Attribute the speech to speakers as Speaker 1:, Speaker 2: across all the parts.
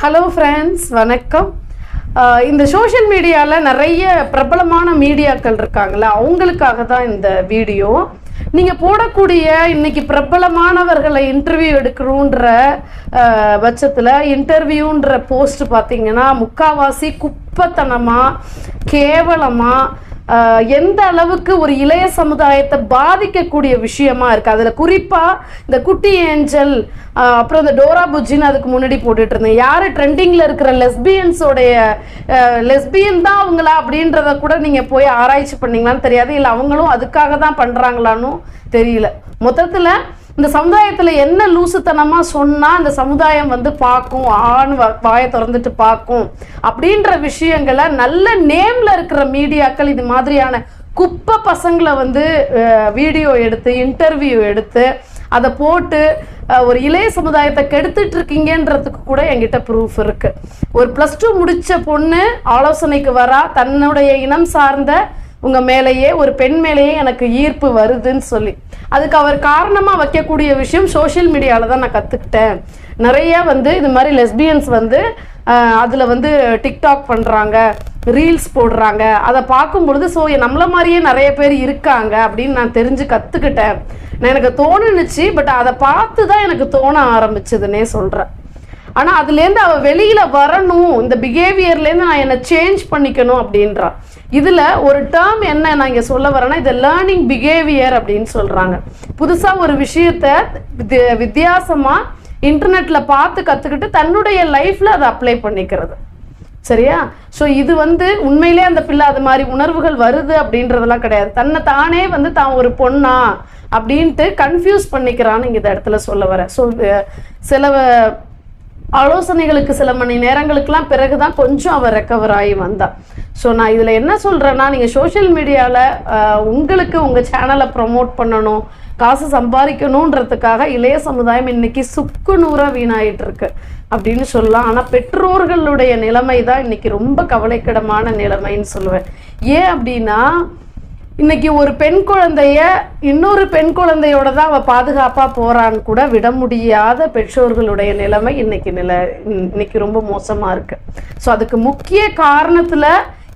Speaker 1: Hello friends வணக்கம். இந்த social மீடியாவில் நிறைய பிரபலமான மீடியாக்கள் இருக்காங்களே? அவங்களுக்காக தான் இந்த வீடியோ. நீங்கள் போடக்கூடிய இன்னைக்கு பிரபலமானவர்களை இன்டர்வியூ எடுக்கணுன்ற பட்சத்தில் இன்டர்வியூன்ற போஸ்ட் பார்த்தீங்கன்னா முக்காவாசி குப்பத்தனமாக கேவலமாக எந்த அளவுக்கு ஒரு இளைய சமுதாயத்தை பாதிக்கக்கூடிய விஷயமா இருக்கு? அதில் குறிப்பாக இந்த குட்டி ஏஞ்சல் அப்புறம் இந்த டோரா புஜின்னு அதுக்கு முன்னாடி போட்டுட்டு இருந்தேன். யார் ட்ரெண்டிங்கில் இருக்கிற லெஸ்பியன்ஸோடைய லெஸ்பியன் தான் அவங்களா அப்படின்றத கூட நீங்கள் போய் ஆராய்ச்சி பண்ணிங்களான்னு தெரியாது. இல்லை அவங்களும் அதுக்காக தான் பண்ணுறாங்களான்னு தெரியல. மொத்தத்தில் இந்த சமுதாயத்துல என்ன லூசுத்தனமா சொன்னா இந்த சமுதாயம் வந்து பார்க்கும் ஆண் வ- வாயை திறந்துட்டு பார்க்கும் அப்படின்ற விஷயங்களை நல்ல நேம்ல இருக்கிற மீடியாக்கள் இது மாதிரியான குப்பை பசங்களை வந்து வீடியோ எடுத்து இன்டர்வியூ எடுத்து அதை போட்டு ஒரு இளைய சமுதாயத்தை கெடுத்துட்டு இருக்கீங்கன்றதுக்கு கூட என்கிட்ட ப்ரூஃப் இருக்கு. ஒரு ப்ளஸ் டூ முடிச்ச பொண்ணு ஆலோசனைக்கு வரா தன்னுடைய இனம் சார்ந்த உங்க மேலேயே ஒரு பெண் மேலேயே எனக்கு ஈர்ப்பு வருதுன்னு சொல்லி. அதுக்கு அவர் காரணமா வைக்கக்கூடிய விஷயம் சோஷியல் மீடியால தான் நான் கத்துக்கிட்டேன். நிறைய வந்து இது மாதிரி லெஸ்பியன்ஸ் வந்து அதில் அதுல வந்து டிக்டாக் பண்றாங்க ரீல்ஸ் போடுறாங்க. அதை பார்க்கும் பொழுது ஸோ நம்மள மாதிரியே நிறைய பேர் இருக்காங்க அப்படின்னு நான் தெரிஞ்சு கத்துக்கிட்டேன். நான் எனக்கு தோணுனுச்சு பட் அதை பார்த்து தான் எனக்கு தோண ஆரம்பிச்சதுன்னே சொல்றேன். ஆனால் அதுலேருந்து அவள் வெளியில் வரணும் இந்த பிஹேவியர்லேருந்து நான் என்னை சேஞ்ச் பண்ணிக்கணும் அப்படின்றா. இதில் ஒரு டேர்ம் என்ன நான் இங்கே சொல்ல வரேன்னா இது லேர்னிங் பிஹேவியர் அப்படின்னு சொல்கிறாங்க புதுசாக ஒரு விஷயத்த வித்தியாசமாக இன்டர்நெட்டில் பார்த்து கற்றுக்கிட்டு தன்னுடைய லைஃப்பில் அதை அப்ளை பண்ணிக்கிறது. சரியா? ஸோ இது வந்து உண்மையிலே அந்த பிள்ளை அது மாதிரி உணர்வுகள் வருது அப்படின்றதெல்லாம் கிடையாது. தன்னை தானே வந்து தான் ஒரு பொண்ணா அப்படின்ட்டு கன்ஃபியூஸ் பண்ணிக்கிறான்னு இங்க இந்த இடத்துல சொல்ல வரேன். ஸோ சில ஆலோசனைகளுக்கு சில மணி நேரங்களுக்கெல்லாம் பிறகு தான் கொஞ்சம் அவர் ரெக்கவர் ஆகி வந்தார் ஸோ நான் இதில் என்ன சொல்கிறேன்னா நீங்கள் சோஷியல் மீடியாவில் உங்களுக்கு உங்கள் சேனலை ப்ரமோட் பண்ணணும் காசு சம்பாதிக்கணுன்றதுக்காக இளைய சமுதாயம் இன்னைக்கு சுக்கு நூறாக வீணாயிட்டு இருக்கு அப்படின்னு சொல்லலாம். ஆனால் பெற்றோர்களுடைய நிலைமை தான் இன்னைக்கு ரொம்ப கவலைக்கிடமான நிலைமைன்னு சொல்லுவேன். ஏன் அப்படின்னா இன்னைக்கு ஒரு பெண் குழந்தைய இன்னொரு பெண் குழந்தையோட தான் அவ பாதுகாப்பா போகிறான்னு கூட விட முடியாத பெற்றோர்களுடைய நிலைமை இன்னைக்கு நில இன்னைக்கு ரொம்ப மோசமா இருக்கு. ஸோ அதுக்கு முக்கிய காரணத்துல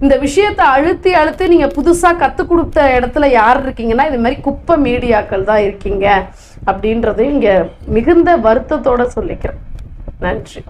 Speaker 1: இந்த விஷயத்தை அழுத்தி அழுத்தி நீங்க புதுசா கத்து கொடுத்த இடத்துல யார் இருக்கீங்கன்னா இது மாதிரி குப்பை மீடியாக்கள் தான் இருக்கீங்க அப்படின்றதையும் இங்க மிகுந்த வருத்தத்தோட சொல்லிக்கிறேன். நன்றி.